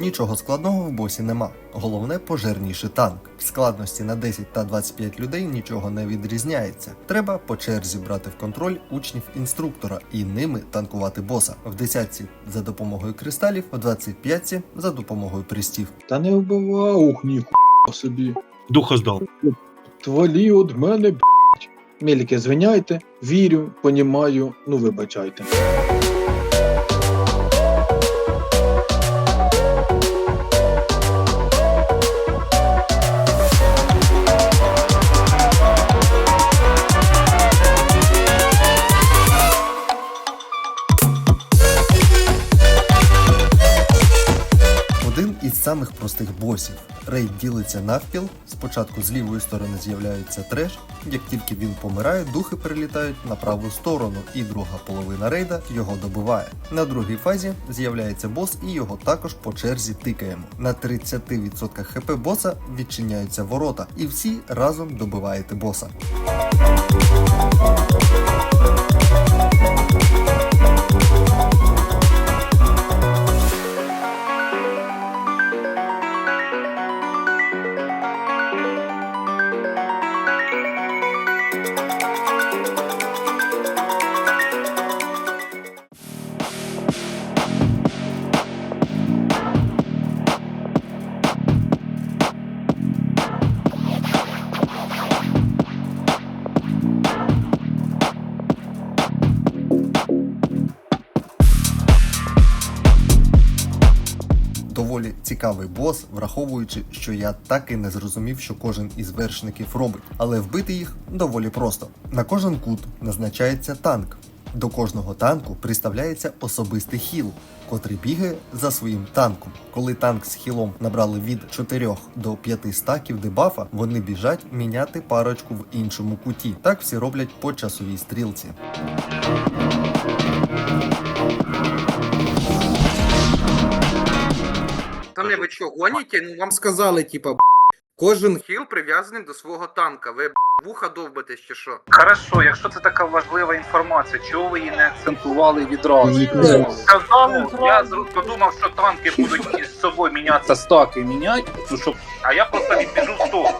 Нічого складного в босі нема. Головне пожирніший танк. В складності на 10 та 25 людей нічого не відрізняється. Треба по черзі брати в контроль учнів інструктора і ними танкувати боса. В 10 за допомогою кристалів, в 25 за допомогою пристів. Та не вбивав, ух, ніхуя собі. Духа здав. Твалі од мене, б***ь. Міліки, звиняйте, вірю, понімаю, ну вибачайте. Самих простих босів. Рейд ділиться навпіл. Спочатку з лівої сторони з'являється треш. Як тільки він помирає, духи перелітають на праву сторону, і друга половина рейда його добиває. На другій фазі з'являється бос, і його також по черзі тикаємо. На 30% хп боса відчиняються ворота, і всі разом добиваєте боса. Доволі цікавий бос, враховуючи, що я так і не зрозумів, що кожен із вершників робить. Але вбити їх доволі просто. На кожен кут назначається танк. До кожного танку приставляється особистий хіл, котрий бігає за своїм танком. Коли танк з хілом набрали від 4 до 5 стаків дебафа, вони біжать міняти парочку в іншому куті. Так всі роблять по часовій стрілці. Що, гоніте? Ну вам сказали, типа, б**, кожен хіл прив'язаний до свого танка. Ви б, вуха довбите чи що? Хорошо, якщо це така важлива інформація, чого ви її не акцентували відразу? Ні. Сказали, я подумав, що танки будуть між собою мінятися, стаки міняти, ну щоб. А я просто відбіжу в сторону.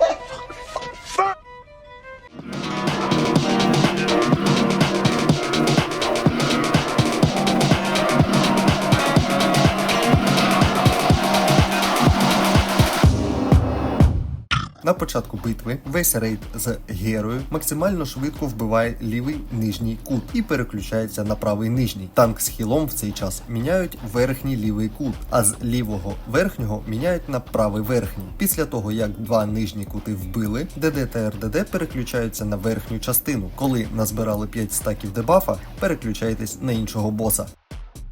На початку битви весь рейд з герою максимально швидко вбиває лівий нижній кут і переключається на правий нижній. Танк з хілом в цей час міняють верхній лівий кут, а з лівого верхнього міняють на правий верхній. Після того як два нижні кути вбили, ДД та РДД переключаються на верхню частину. Коли назбирали 5 стаків дебафа, переключаєтесь на іншого боса.